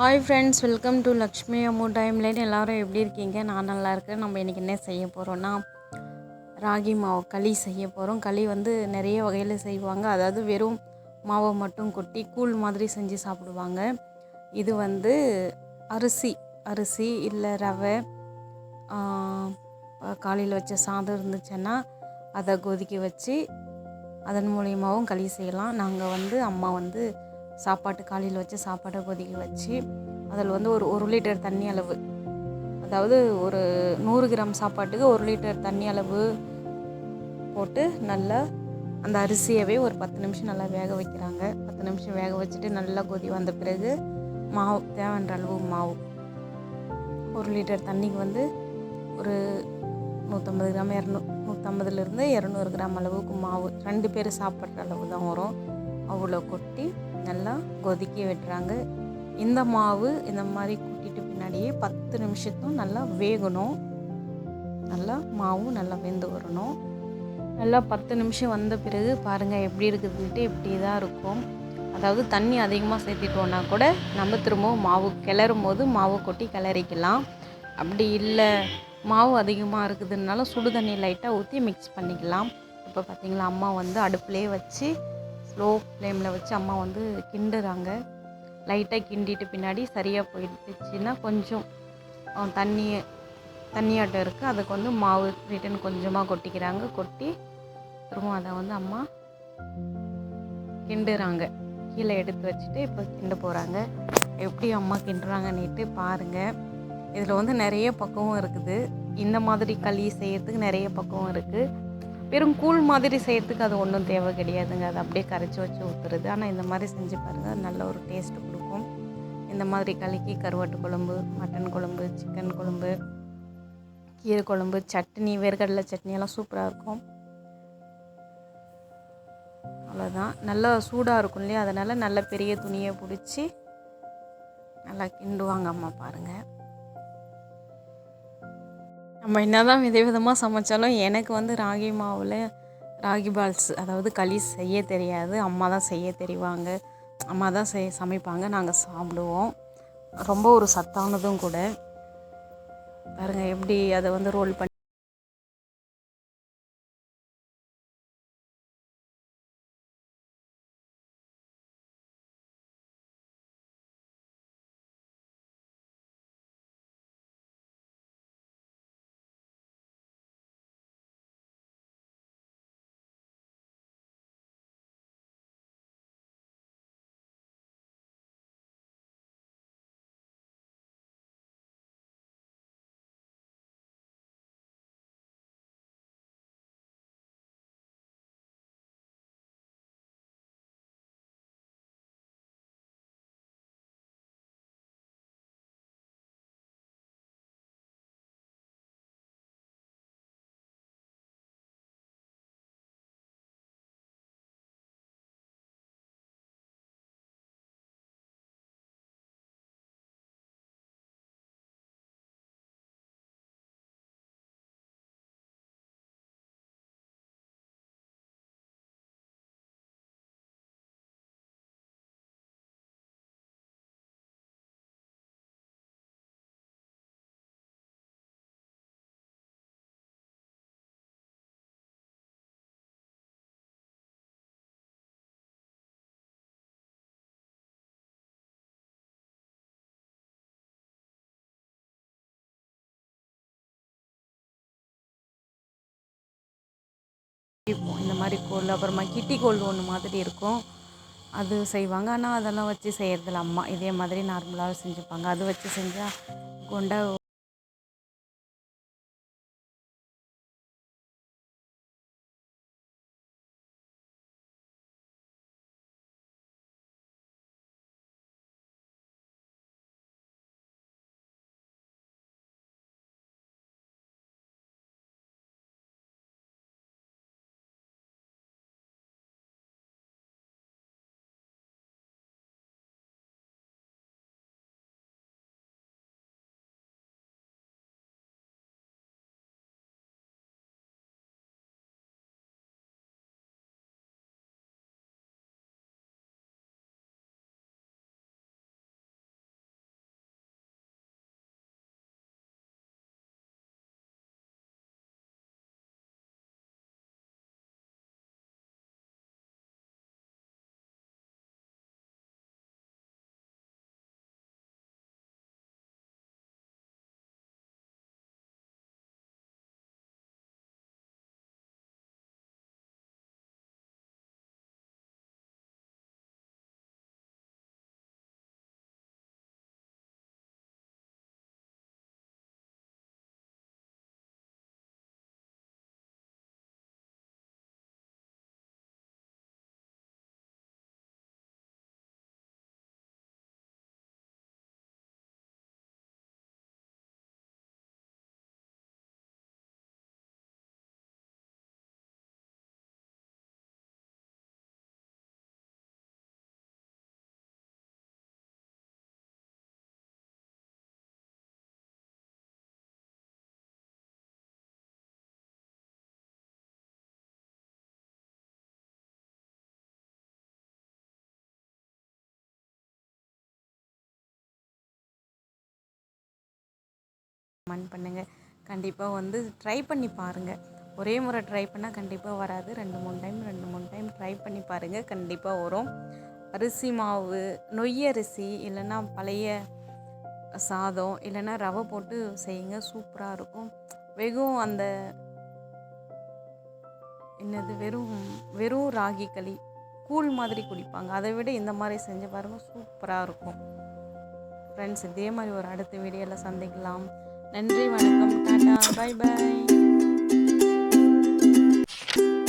Hi friends welcome to Lakshmi Ammu timeline எல்லோரும் எப்படி இருக்கீங்க? நான் நல்லா இருக்கேன். நம்ம இன்றைக்கி என்ன செய்ய போகிறோன்னா ராகி மாவு களி செய்ய போகிறோம் களி வந்து நிறைய வகையில் செய்வாங்க. அதாவது வெறும் மாவை மட்டும் கொட்டி கூழ் மாதிரி செஞ்சு சாப்பிடுவாங்க. இது வந்து அரிசி அரிசி இல்லை ரவை காலையில் வச்ச சாதம் இருந்துச்சுன்னா அதை கொதிக்க வச்சு அதன் மூலியமாகவும் களி செய்யலாம். நாங்கள் வந்து அம்மா வந்து சாப்பாட்டு காலையில் வச்சு சாப்பாட்டை கொதிக்க வச்சு அதில் வந்து ஒரு ஒரு லிட்டர் தண்ணி அளவு. அதாவது ஒரு நூறு கிராம் சாப்பாட்டுக்கு ஒரு லிட்டர் தண்ணி அளவு போட்டு நல்லா அந்த அரிசியவே ஒரு பத்து நிமிஷம் நல்லா வேக வைக்கிறாங்க. பத்து நிமிஷம் வேக வச்சுட்டு நல்லா கொதி வந்த பிறகு மாவு தேவைன்ற அளவு மாவு. ஒரு லிட்டர் தண்ணிக்கு வந்து ஒரு நூற்றம்பது கிராம் இரநூ நூற்றம்பதுலேருந்து இரநூறு கிராம் அளவுக்கு மாவு. ரெண்டு பேர் சாப்பிட்ற அளவு தான் வரும். அவ்வளோ கொட்டி நல்லா கொதிக்க விட்டுறாங்க. இந்த மாவு இந்த மாதிரி கூட்டிட்டு பின்னாடியே பத்து நிமிஷத்தும் நல்லா வேகணும். நல்லா மாவும் நல்லா வெந்து வரணும். நல்லா பத்து நிமிஷம் வந்த பிறகு பாருங்கள் எப்படி இருக்குதுன்ட்டு இப்படி தான் இருக்கும். அதாவது தண்ணி அதிகமாக சேர்த்திட்டோன்னா கூட நம்ம திரும்பவும் மாவு கிளறும் போது மாவு கொட்டி கிளறிக்கலாம். அப்படி இல்லை மாவு அதிகமாக இருக்குதுனாலும் சுடு தண்ணி லைட்டாக ஊற்றி மிக்ஸ் பண்ணிக்கலாம். இப்போ பார்த்திங்களா அம்மா வந்து அடுப்புலேயே வச்சு லோ ஃப்ளேமில் வச்சு அம்மா வந்து கிண்டுறாங்க. லைட்டாக கிண்டிட்டு பின்னாடி சரியாக போயிடுச்சுன்னா கொஞ்சம் தண்ணி தண்ணியாட்டம் இருக்குது அதுக்கு வந்து மாவு ரிட்டன் கொஞ்சமாக கொட்டிக்கிறாங்க. கொட்டி திரும்ப அதை வந்து அம்மா கிண்டுறாங்க. கீழே எடுத்து வச்சுட்டு இப்போ கிண்ட போகிறாங்க எப்படி அம்மா கிண்டுறாங்கன்னுட்டு பாருங்கள் இதில் வந்து நிறைய பக்குவம் இருக்குது. இந்த மாதிரி களி செய்கிறதுக்கு நிறைய பக்குவம் இருக்குது வெறும் கூழ் மாதிரி செய்கிறதுக்கு அது ஒன்றும் தேவை கிடையாதுங்க. அதை அப்படியே கரைச்சி வச்சு ஊற்றுறது ஆனால் இந்த மாதிரி செஞ்சு பாருங்கள் நல்ல ஒரு டேஸ்ட்டு கொடுக்கும். இந்த மாதிரி கலக்கி கருவாட்டு குழம்பு மட்டன் குழம்பு சிக்கன் குழம்பு கீரை குழம்பு சட்னி வேர்க்கடலை சட்னியெல்லாம் சூப்பராக இருக்கும். அவ்வளோதான் நல்லா சூடாக இருக்கும் இல்லையா? அதனால் நல்ல பெரிய துணியை பிடிச்சி நல்லா கிண்டுவாங்க அம்மா பாருங்கள் நம்ம என்ன தான் வித விதமாக சமைச்சாலும் எனக்கு வந்து ராகி மாவில் ராகி பால்ஸ் அதாவது களி செய்ய தெரியாது. அம்மா தான் செய்ய தெரிவாங்க. அம்மா தான் செய் சமைப்பாங்க. நாங்கள் சாப்பிடுவோம். ரொம்ப ஒரு சத்தானதும் கூட. பாருங்கள் எப்படி அதை வந்து ரோல் பண்ணி இருக்கும். இந்த மாதிரி கோல் அப்புறமா கிட்டி கோல் ஒன்று மாதிரி இருக்கும். அது செய்வாங்க. ஆனால் அதெல்லாம் வச்சு செய்கிறதில்ல அம்மா இதே மாதிரி நார்மலாக செஞ்சுப்பாங்க. அது வச்சு செஞ்சால் கொண்ட கமெண்ட் பண்ணுங்கள் கண்டிப்பாக வந்து ட்ரை பண்ணி பாருங்கள் ஒரே முறை ட்ரை பண்ணால் கண்டிப்பாக வராது. ரெண்டு மூணு டைம் ரெண்டு மூணு டைம் ட்ரை பண்ணி பாருங்கள் கண்டிப்பாக வரும். அரிசி மாவு நொய் அரிசி இல்லைன்னா பழைய சாதம் இல்லைன்னா ரவை போட்டு செய்யுங்க. சூப்பராக இருக்கும். வெகும் அந்த என்னது? வெறும் வெறும் ராகி களி கூழ் மாதிரி குடிப்பாங்க. அதை விட இந்த மாதிரி செஞ்சு பாருங்கள் சூப்பராக இருக்கும். ஃப்ரெண்ட்ஸ் இதே மாதிரி ஒரு அடுத்த வீடியோவில் சந்திக்கலாம். நன்றி வணக்கம் டாட்டா பை பை